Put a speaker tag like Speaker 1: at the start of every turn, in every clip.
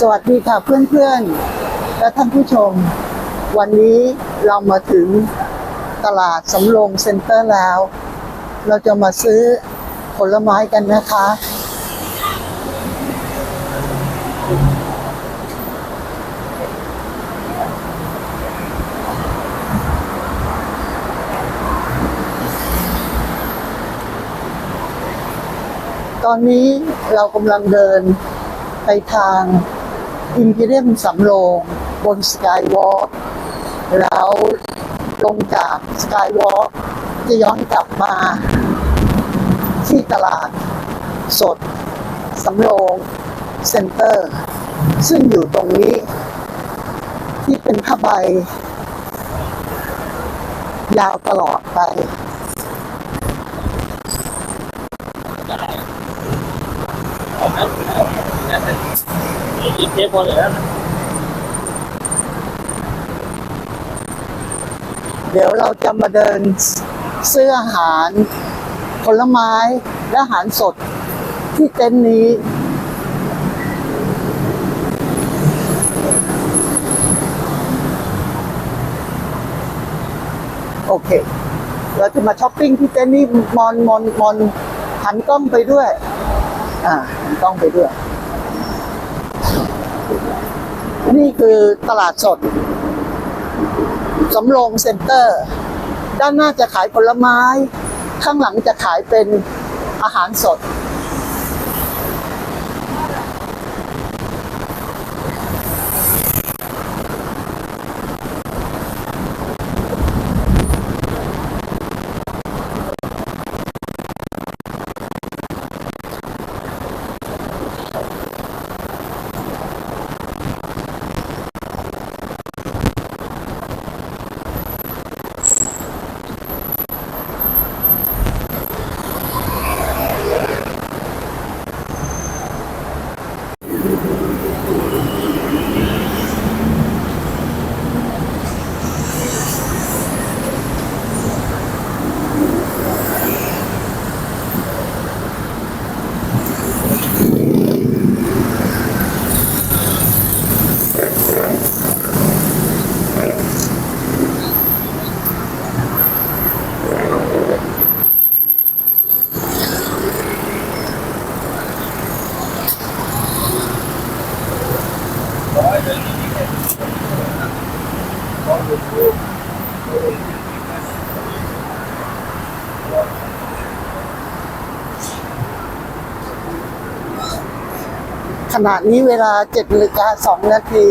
Speaker 1: สวัสดีค่ะเพื่อนๆ และท่านผู้ชม วันนี้เรามาถึงตลาดสำโรงเซ็นเตอร์แล้ว เราจะมาซื้อผลไม้กันนะคะ ตอนนี้เรากำลังเดินไปทาง อิมพีเรียมสำโรงบนสกายวอล์กแล้วลงจากสกายวอล์กจะย้อนกลับมา ที่ตลาดสดสำโรงเซ็นเตอร์ ซึ่งอยู่ตรงนี้ ที่เป็นผ้าใบ ยาวตลอดไป
Speaker 2: อีกเทปพอเลย
Speaker 1: เดี๋ยวเราจะมาเดินซื้ออาหาร ผลไม้และอาหารสดที่เต็นท์นี้ โอเค เราจะมาช้อปปิ้งที่เต็นท์นี้มอนมอนมอนหันกล้องไปด้วย อ่าหันกล้องไปด้วย นี่คือตลาดสด สำโรงเซ็นเตอร์ ด้านหน้าจะขายผลไม้ ข้างหลังจะขายเป็นอาหารสด ณะนี้เวลาเจ็ดนาฬิกาสองนาที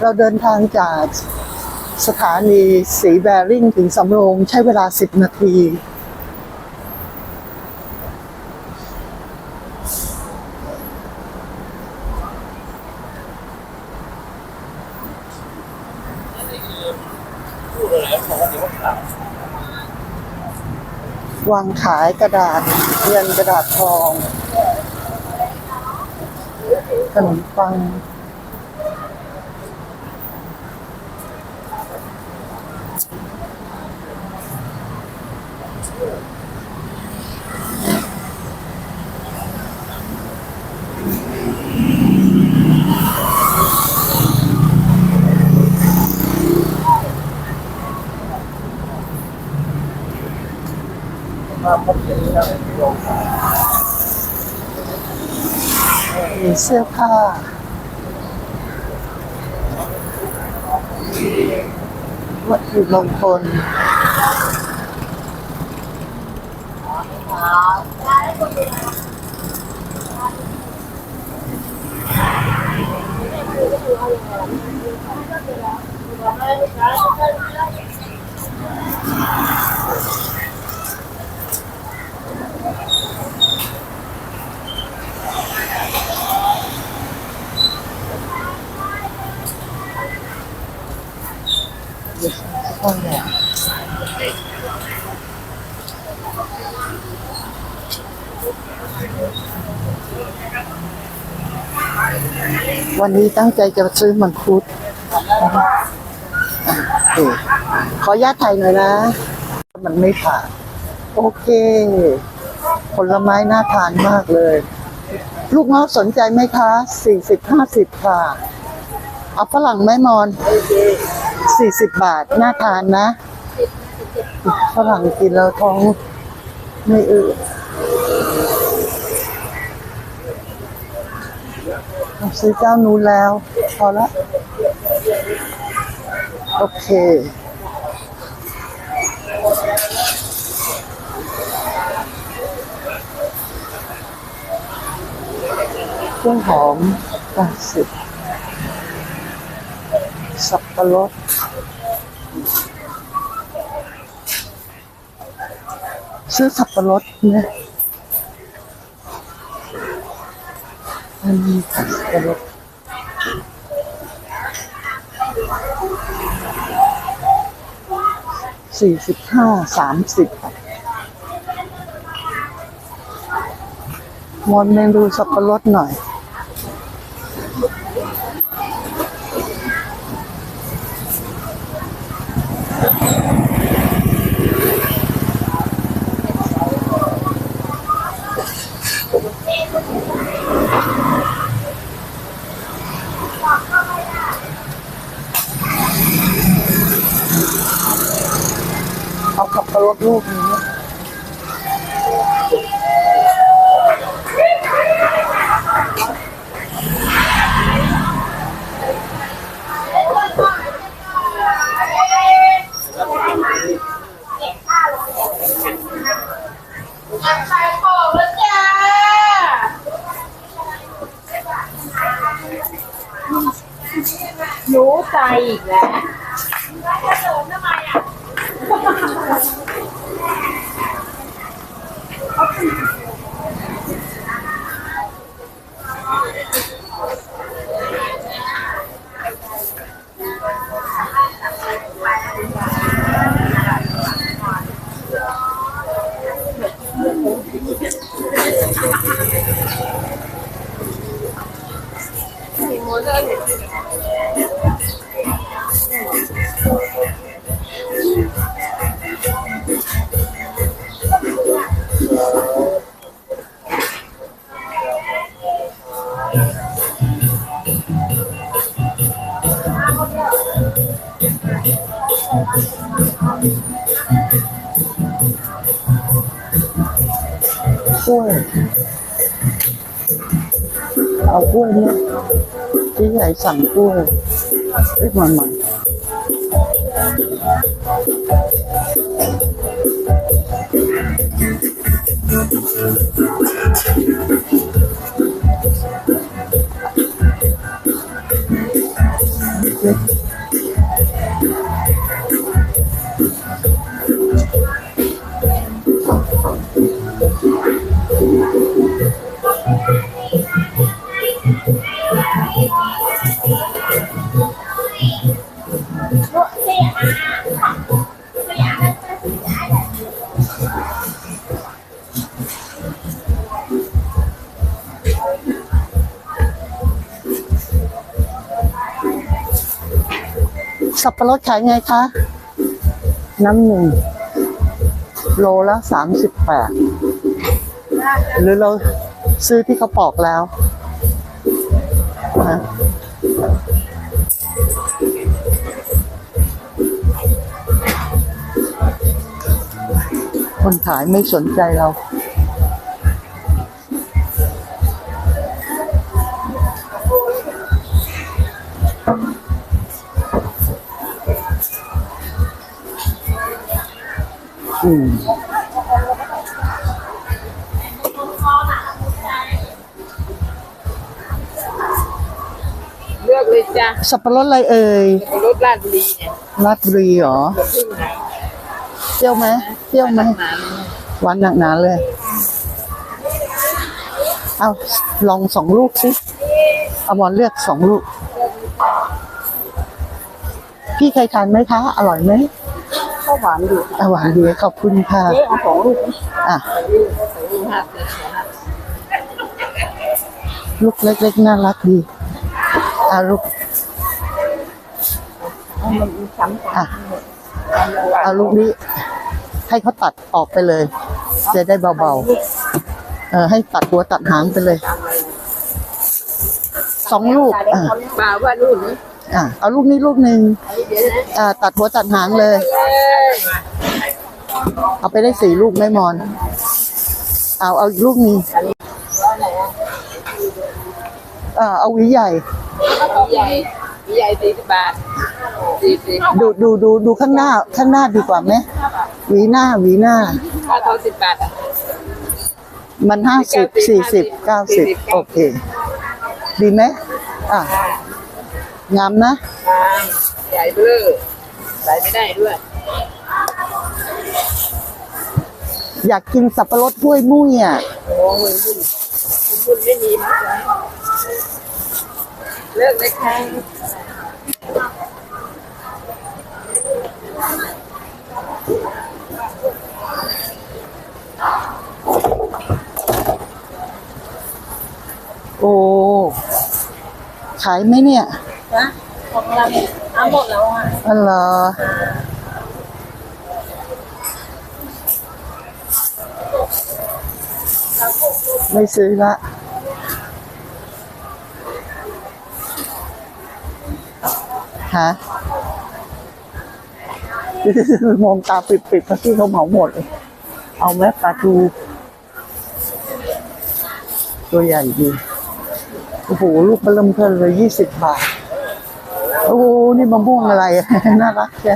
Speaker 1: เราเดินทางจากสถานีสีแบริ่งถึงสำโรงใช้เวลาสิบนาที
Speaker 2: พูดอะไรของวันนี้ว่าข่าว
Speaker 1: วางขายกระดาษเงินกระดาษทองขนมปัง
Speaker 2: มีเสื้
Speaker 1: อผ้าวัตถุมงคล วันนี้ตั้งใจจะซื้อมังคุดนะคะอะโอเคขออนุญาตถ่ายหน่อยนะ มันไม่ผ่านโอเค ผลไม้น่าทานมากเลย ลูกเงาะสนใจไหมคะ สี่สิบห้าสิบค่ะ เอาฝรั่งไหมมอน สี่สิบบาท น่าทานนะฝรั่งกินแล้วท้องไม่อืดซื้อเจ้านู้นแล้ว พอละ โอเค เครื่องหอมแปดสิบสับปะรด ซื้อสับปะรดนะอันนี้สับปะรดสี่สิบห้าสามสิบมอนเมนูสับปะรดหน่อย เอา สั
Speaker 3: เอา
Speaker 1: กล้วยเนี่ยที่ใหญ่สั่งกล้วยเอ้ยมันมัน สับปะรดขายไงคะ น้ำหนึ่ง โลละสามสิบแปดหรือเราซื้อที่เขาปอกแล้วนะคนขายไม่สนใจเรา อืม
Speaker 3: เลือกเลยจ้ะ
Speaker 1: สับปะรดอะไรเอ่ย
Speaker 3: รถลาดบุรีเนี่ย
Speaker 1: ลาดบุรีเหรอ
Speaker 3: พึ่งนะ
Speaker 1: เปรี้ยวไหมเปรี้ยวไหม
Speaker 3: หมา
Speaker 1: หวานหนักหนาเลย เอาลองสองลูกสิเอาบอลเลือกสองลูก พี่เคยทานไหมคะ อร่อยไหม
Speaker 3: ข้าว หวานอยู่
Speaker 1: อะหวานดีขอบคุณค่ะ
Speaker 3: เจ๊เอาสองลูก
Speaker 1: อะ
Speaker 3: ใส่ลูกใส่ลูกห้าสิบนะ
Speaker 1: ลูกเล็กๆน่ารักดีอะลูก
Speaker 3: เอามันมีช้ำกัน
Speaker 1: อะ เอาลูกนี้ ให้เขาตัดออกไปเลย จะได้เบาๆ เออให้ตัดหัวตัดหางไปเลย สองลูก อ่า
Speaker 3: บ่าวว่านู่นนี่
Speaker 1: อ่าเอาลูกนี้ลูกหนึ่ง
Speaker 3: เดี๋ยวนะ
Speaker 1: อ่าตัดหัวตัดหางเลย
Speaker 3: เอ้ย
Speaker 1: เอาไปได้สี่ลูกไม่มอน เอาเอาอีกลูกนึงเออเอาหวีใหญ่
Speaker 3: ใหญ่ใหญ่สี่สิบบาทสี่สิบ
Speaker 1: ดูดูดูดูข้างหน้าข้างหน้าดีกว่าไหมหวีหน้าหวีหน้า
Speaker 3: ค่าทองสิบบาทอะ
Speaker 1: มันห้าสิบสี่สิบเก้าสิบโอเค ดีไหมอะ งามนะ
Speaker 3: ใหญ่เบ้อใส่ไม่ได้ด้วย
Speaker 1: อยากกินสับปะรดห้วยมุ้ยอะ
Speaker 3: โอ้ยบุญบุญไม่มีมั้งเลิกเลยค่ะ
Speaker 1: โอ้ ขายไหมเนี่ย
Speaker 3: นะของเราเนี่ยเอาหมดแล้วอะ
Speaker 1: อ๋อเหรอ ไม่ซื้อละฮะมองตาปิดๆเพราะที่เขาเหมาหมดเลยเอาไหมปลาทูตัวใหญ่ดีโอ้โหลูกเบลมเพลินเลยยี่สิบบาท โอ้โหนี่มะม่วงอะไร น่ารักใช่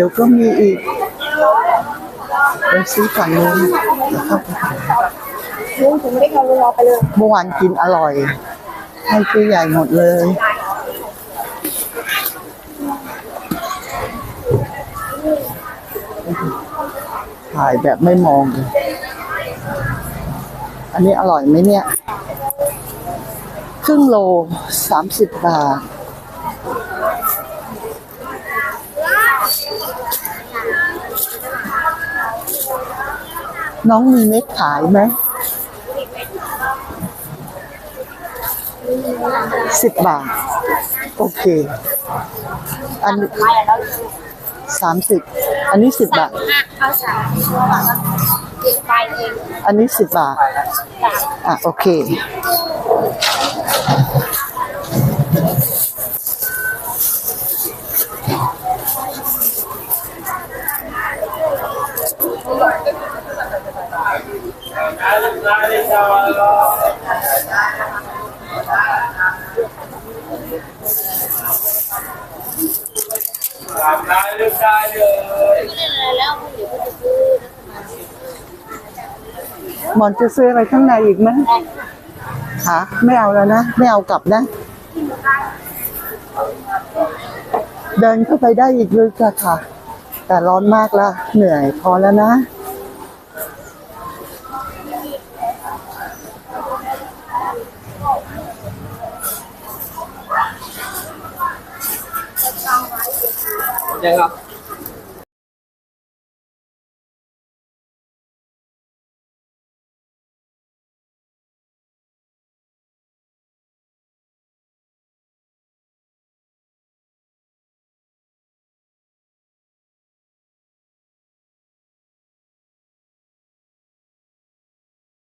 Speaker 1: ดี๋ยวก็มีอีกไปซื้อฝั่งนู้นนะครับ
Speaker 3: ลุงถึงไม่ได้เข้ารอไปเลย
Speaker 1: เมื่อวานกินอร่อย ให้ซื้อใหญ่หมดเลยถ่ายแบบไม่มองเลยอันนี้อร่อยไหมเนี่ย ครึ่งโลสามสิบบาท น้องมีเม็ดขายไหมสิบบาท โอเค อันสามสิบอันนี้สิบบาท
Speaker 3: เอาสาม
Speaker 1: อันนี้สิบบาท อะ โอเค
Speaker 2: ได้เลือกได้เลย
Speaker 3: แล้วเดี๋ยวก็จะซื้อ
Speaker 1: หมอนจะซื้ออะไรข้างในอีกไหมหาไม่เอาแล้วนะ ไม่เอากลับนะ เดินเข้าไปได้อีกเลยค่ะค่ะ แต่ร้อนมากละเหนื่อยพอแล้วนะ
Speaker 2: ยังครับ